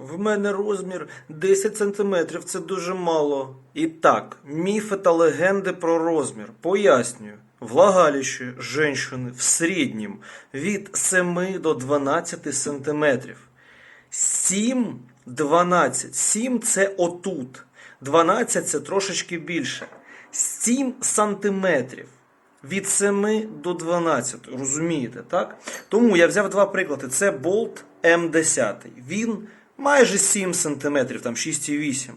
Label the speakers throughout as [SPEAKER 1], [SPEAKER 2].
[SPEAKER 1] В мене розмір 10 сантиметрів, це дуже мало. І так, міфи та легенди про розмір. Пояснюю. Влагалище женщини в середньому від 7 до 12 сантиметрів. 7, 12. 7 це отут. 12 це трошечки більше. 7 сантиметрів. Від 7 до 12. Розумієте, так? Тому я взяв два приклади. Це болт М10. Він майже 7 сантиметрів, там 6,8.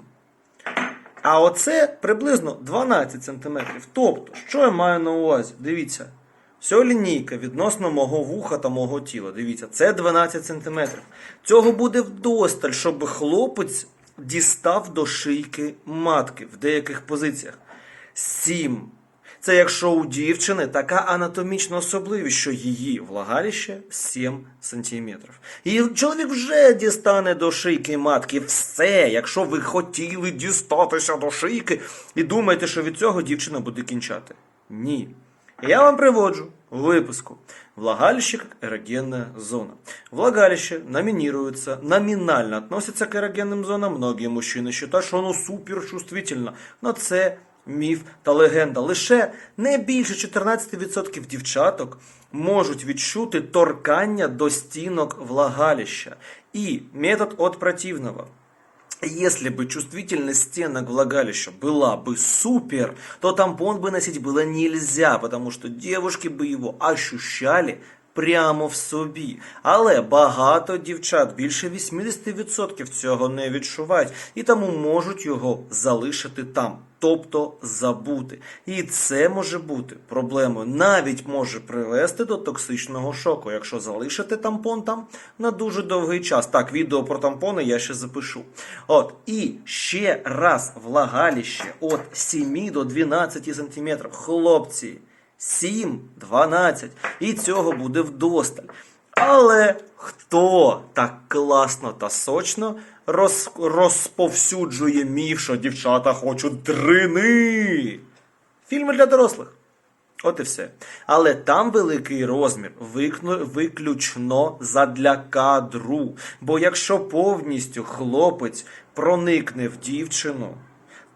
[SPEAKER 1] А оце приблизно 12 см. Тобто, що я маю на увазі? Дивіться, вся лінійка відносно мого вуха та мого тіла. Дивіться, це 12 см. Цього буде вдосталь, щоб хлопець дістав до шийки матки в деяких позиціях. 7. Це якщо у дівчини така анатомічна особливість, що її влагалище 7 сантиметрів. І чоловік вже дістане до шийки матки все, якщо ви хотіли дістатися до шийки і думаєте, що від цього дівчина буде кінчати. Ні. Я вам приводжу виписку. Влагалище как эрогенная зона. Влагалище номинируется, номинально относится к эрогенным зонам. Многие мужчины считают, що воно супер чувствительно. Но це міф та легенда. Лише не більше 14% дівчаток можуть відчути торкання до стінок влагалища. І метод от противного. Если бы чувствительность стенок влагалища была бы супер, то тампон бы носить было нельзя, потому что девушки бы его ощущали прямо в собі. Але багато дівчат, більше 80% цього не відчувають і тому можуть його залишити там, тобто забути. І це може бути проблемою, навіть може привести до токсичного шоку, якщо залишити тампон там на дуже довгий час. Так, відео про тампони я ще запишу. От, і ще раз влагалище від 7 до 12 см. Хлопці. 7, 12. І цього буде вдосталь. Але хто так класно та сочно роз, розповсюджує міф, що дівчата хочуть дрини? Фільми для дорослих. От і все. Але там великий розмір виключно задля кадру. Бо якщо повністю хлопець проникне в дівчину,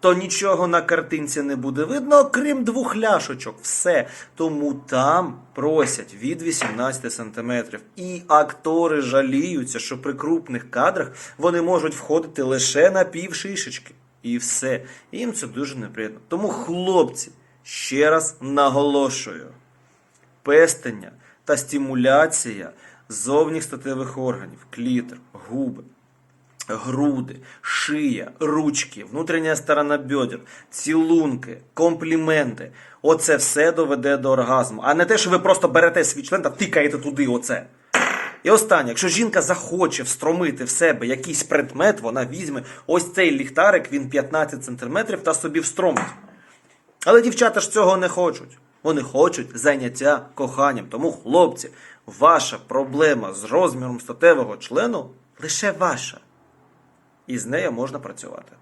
[SPEAKER 1] то нічого на картинці не буде видно, окрім двох ляшечок. Все. Тому там просять від 18 сантиметрів. І актори жаліються, що при крупних кадрах вони можуть входити лише на пів шишечки. І все. Їм це дуже неприємно. Тому, хлопці, ще раз наголошую: пестення та стимуляція зовніх статевих органів, клітер, губи, груди, шия, ручки, внутрішня сторона бедер, цілунки, компліменти. Оце все доведе до оргазму. А не те, що ви просто берете свій член та тикаєте туди оце. І останнє, якщо жінка захоче встромити в себе якийсь предмет, вона візьме ось цей ліхтарик, він 15 см та собі встромить. Але дівчата ж цього не хочуть. Вони хочуть заняття коханням. Тому, хлопці, ваша проблема з розміром статевого члену лише ваша. І з нею можна працювати.